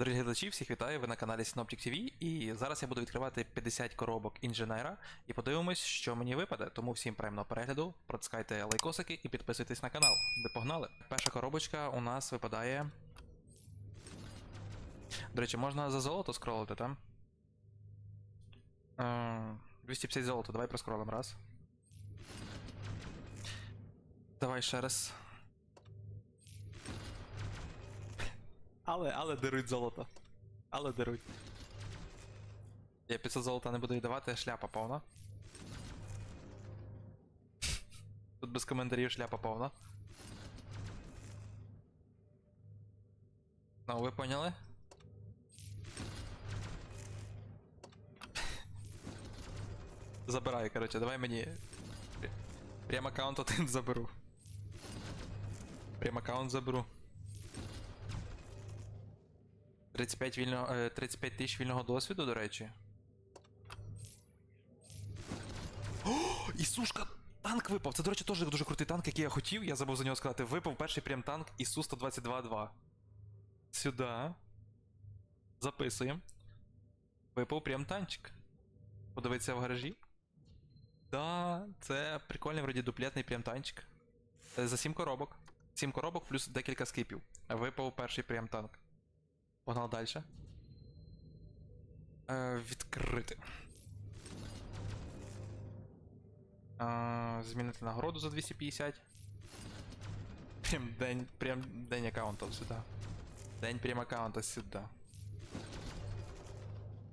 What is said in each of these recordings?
Дорогі глядачі, всіх вітаю! Ви на каналі Synoptic TV, і зараз я буду відкривати 50 коробок інженера і подивимось, що мені випаде. Тому всім приємного перегляду, протискайте лайкосики і підписуйтесь на канал. Ви погнали! Перша коробочка у нас випадає. До речі, можна за золото скролити, там? Е, 250 золота, давай проскролим раз. Давай ще раз. Але, але дарують золото. Але дарують. Я 500 золота не буду віддавати, шляпа повна. Тут без коментарів шляпа повна. Ну, ви поняли? Забираю, короче, давай мені. Прям аккаунт один заберу. Прям аккаунт заберу. 35 вільного, е, 35 тисяч вільного досвіду, до речі. О, і сушка! Танк випав! Це, до речі, теж дуже крутий танк, який я хотів, я забув за нього сказати. Випав перший прям танк ісу 122 Сюди. Записуємо. Випав прям танчик. Подивитися в гаражі. Да, це прикольний вроді дуплетний прям танчик. Е, За 7 коробок. 7 коробок плюс декілька скипів. Випав перший прям танк. Погнали далі. Е, відкрити. Е, змінити нагороду за 250. Прям день, прям день аккаунта сюди. День прям аккаунта сюди.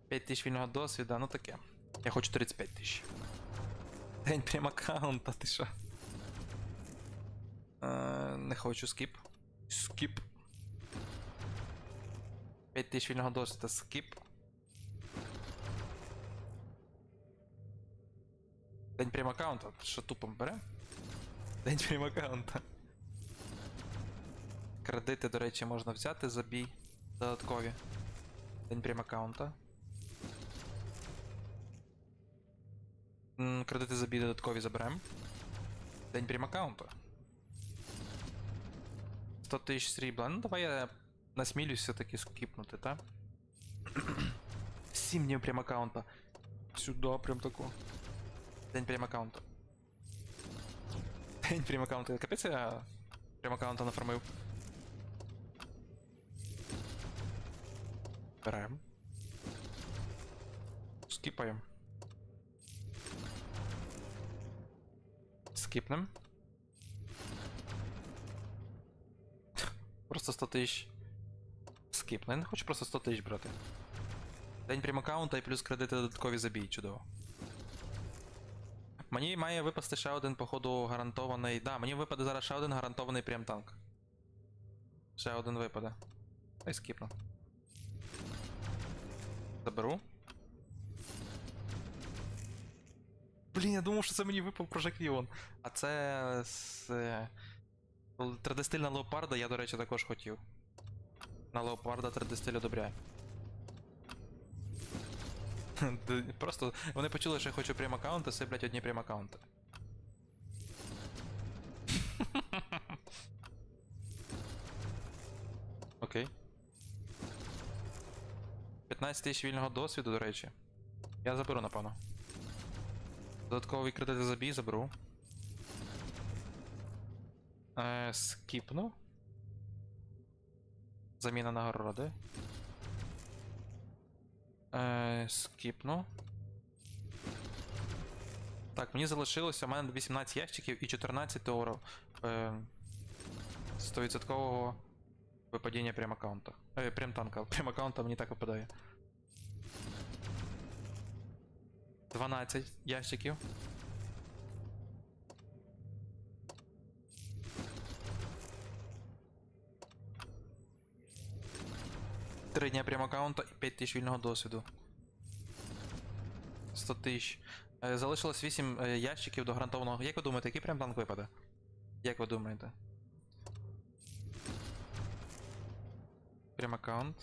5 тисяч вільного досвіду, ну таке. Я хочу 35 тисяч. День прям аккаунта, ти що? Е, не хочу скіп. Скіп. 5 тисяч вільного досвіду, скіп. День прям аккаунта. Що тупом бере? День прям аккаунта. Кредити, до речі, можна взяти за бій. Додаткові. День прям аккаунта. Кредити за бій додаткові заберем. День прям аккаунта. 100 тисяч срібла. Ну давай я насмілюсь все-таки скіпнути, та? 7 днів прям аккаунта. Сюда прям тако. День прям аккаунта. День прям аккаунта. Капець я прям аккаунта нафармив. Берем. Скіпаємо. Скіпнем. Просто 100 тисяч. Скіпну. Я не хочу просто 100 тисяч брати. День прям аккаунта і плюс кредити додаткові забій, чудово. Мені має випасти ще один, походу, гарантований. Да, мені випаде зараз ще один гарантований прям танк. Ще один випаде. Ай скіпну. Заберу. Блін, я думав, що це мені випав Project А це з. е, 3D-стильна леопарда я, до речі, також хотів. На леопарда 3D-стиль одобряю. Просто вони почули, що я хочу прям аккаунти, сиплять одні прям аккаунти. Окей. 15 тисяч вільного досвіду, до речі. Я заберу, напевно. Додатковий кредит за бій заберу. Е, скіпну. Заміна нагороди. Е, скіпну. Так, мені залишилося у мене 18 ящиків і 14 oro. Е, 100% випадіння прям аккаунта. Е, прям танка. Прям аккаунта мені так випадає. 12 ящиків. Три дня прям аккаунта і 5 тисяч вільного досвіду. 100 тисяч. Е, Залишилось 8 е, ящиків до гарантованого. Як ви думаєте, який прям танк випаде? Як ви думаєте? Прям аккаунт.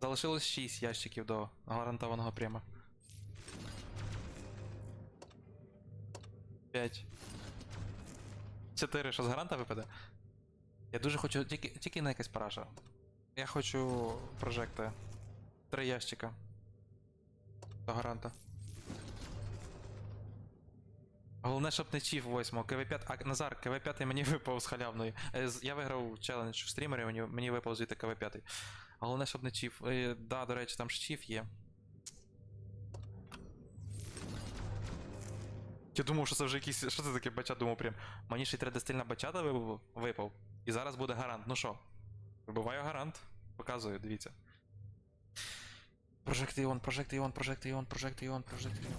Залишилось 6 ящиків до гарантованого пряма. 5. 4, що з гаранта випаде? Я дуже хочу тільки, тільки на якась параша. Я хочу прожекти. Три ящика. До гаранта. Головне, щоб не чіф 8 КВ5. А Назар, КВ5 мені випав з халявної. Е, Я виграв челендж в стрімері, мені, мені випав звідти КВ5. Головне, щоб не чіф. Е, Да, до речі, там ж чіф є. Я думав, що це вже якийсь. Що це таке бача? Думав прям. Мені ще й 3D-стильна бачата випав, випав. І зараз буде гарант. Ну що? Вибиваю гарант. Показую, дивіться. Прожект Іон, прожект Іон, прожект Іон, прожект Іон, прожект Іон.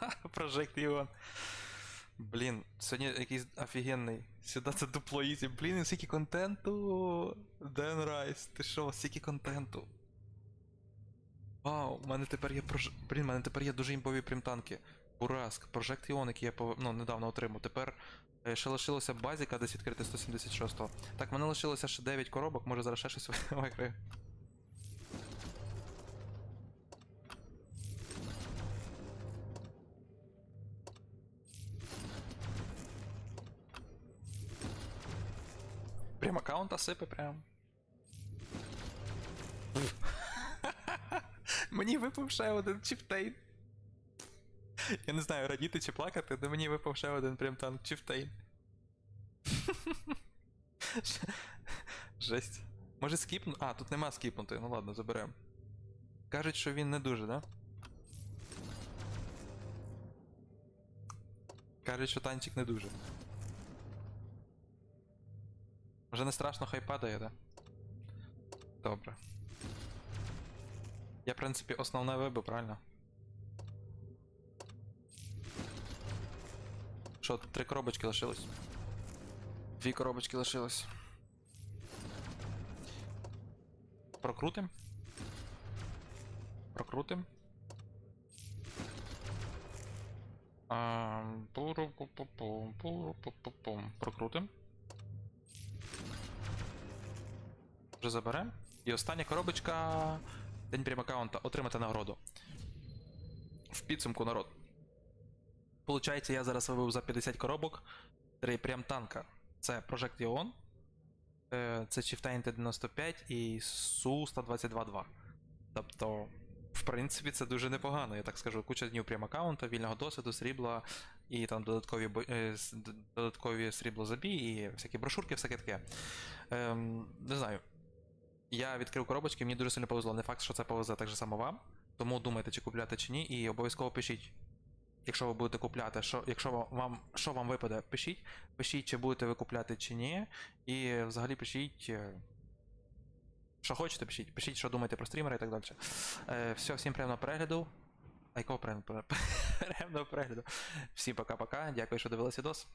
Прожект Іон. Блін, сьогодні якийсь офігенний. Сюди це дупло. Блін, скільки контенту. Ден Райс, ти що, скільки контенту. Вау, у мене тепер є прож... Блін, у мене тепер є дуже імбові прімтанки. Бураск, Project Ion, який я пов... ну, недавно отримав. Тепер е, ще лишилося базіка десь відкрити 176-го. Так, мене лишилося ще 9 коробок, може зараз ще щось виграю. Прям аккаунта сипе прям. Мені випав ще один чіфтейн. Я не знаю, радіти чи плакати, але мені випав ще один прям танк чіфтейн. Жесть. Може скіпну? А, тут нема скіпнути, ну ладно, заберем. Кажуть, що він не дуже, да? Кажуть, що танчик не дуже. Вже не страшно, хай падає, да? Добре. Я, в принципі, основне вибив, правильно? Що, три коробочки лишилось? Дві коробочки лишилось. Прокрутим? Прокрутим? Прокрутим. Вже заберем. І остання коробочка. День прям аккаунта. Отримати нагороду. В підсумку народ. Получається, я зараз вибив за 50 коробок. Три прям танка. Це Project Ion, е, це Chieftain T95 і Su-122-2. Тобто, в принципі, це дуже непогано, я так скажу. Куча днів прям аккаунта, вільного досвіду, срібла і там додаткові, е, додаткові срібло забій і всякі брошурки, всяке таке. Ем, не знаю. Я відкрив коробочки, мені дуже сильно повезло. Не факт, що це повезе так же само вам. Тому думайте, чи купляти чи ні, і обов'язково пишіть. Якщо ви будете купляти, що, якщо вам що вам випаде, пишіть. Пишіть, чи будете ви купляти чи ні. І взагалі пишіть. е, Що хочете, пишіть. Пишіть, що думаєте про стрімери і так далі. Е, все, всім приємного перегляду. Перегляду? Приємного перегляду. Всім пока-пока. Дякую, що дивилися відос.